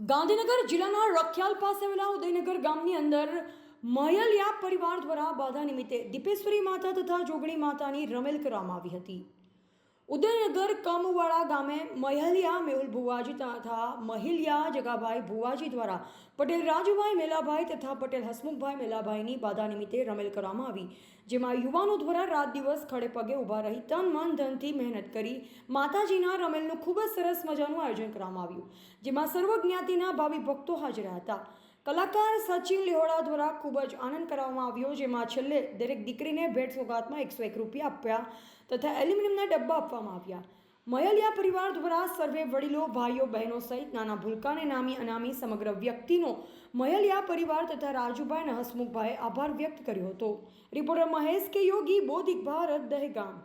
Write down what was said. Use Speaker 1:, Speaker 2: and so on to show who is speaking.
Speaker 1: ગાંધીનગર જિલ્લાના રખિયાલ પાસે આવેલા ઉદયનગર ગામની અંદર મયલિયા પરિવાર દ્વારા બાધા નિમિત્તે દીપેશ્વરી માતા તથા જોગણી માતાની રમેલ કરવામાં આવી હતી. ઉદયનગર કમવાળા ગામે મહલિયા મેહુલ ભુવાજી તથા મહિલિયા જગાભાઈ ભુવાજી દ્વારા પટેલ રાજુભાઈ મેલાભાઈ તથા પટેલ હસમુખભાઈ મેલાભાઈની બાધા નિમિત્તે રમેલ કરવામાં આવી. જેમાં યુવાનો દ્વારા રાત દિવસ ખડે પગે ઊભા રહી તન મન ધનથી મહેનત કરી માતાજીના રમેલનું ખૂબ જ સરસ મજાનું આયોજન કરવામાં આવ્યું. જેમાં સર્વ જ્ઞાતિના ભાવિ ભક્તો હાજર હતા. કલાકાર સચિન લિહોડા દ્વારા ખૂબ જ આનંદ કરવામાં આવ્યો, જેમાં છેલ્લે દરેક દીકરીને ભેટ સોગાતમાં એકસો એક રૂપિયા આપ્યા તથા એલ્યુમિનિયમના ડબ્બા આપવામાં આવ્યા. મયલિયા પરિવાર દ્વારા સર્વે વડીલો, ભાઈઓ, બહેનો સહિત નાના ભૂલકાને નામી અનામી સમગ્ર વ્યક્તિનો મયલિયા પરિવાર તથા રાજુભાઈ અને હસમુખભાઈએ આભાર વ્યક્ત કર્યો હતો. રિપોર્ટર મહેશ કે યોગી, બોધિક ભારત, દહેગામ.